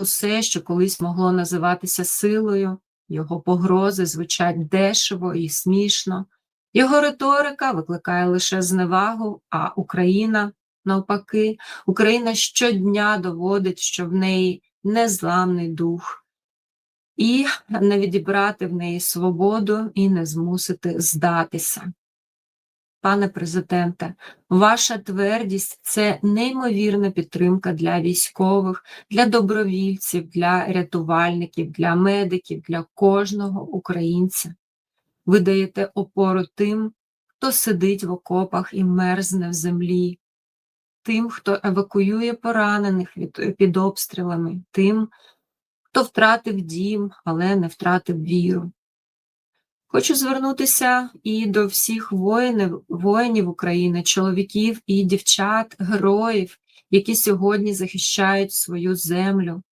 усе, що колись могло називатися силою, його погрози звучать дешево і смішно, його риторика викликає лише зневагу, а Україна, навпаки, Україна щодня доводить, що в неї незламний дух, і не відібрати в неї свободу і не змусити здатися. Пане президенте, ваша твердість це неймовірна підтримка для військових, для добровільців, для рятувальників, для медиків, для кожного українця. Ви даєте опору тим, хто сидить в окопах і мерзне в землі, тим, хто евакуює поранених від, під обстрілами, тим, хто втратив дім, але не втратив віру. Хочу звернутися і до всіх воїнів, воїнів України, чоловіків і дівчат, героїв, які сьогодні захищають свою землю,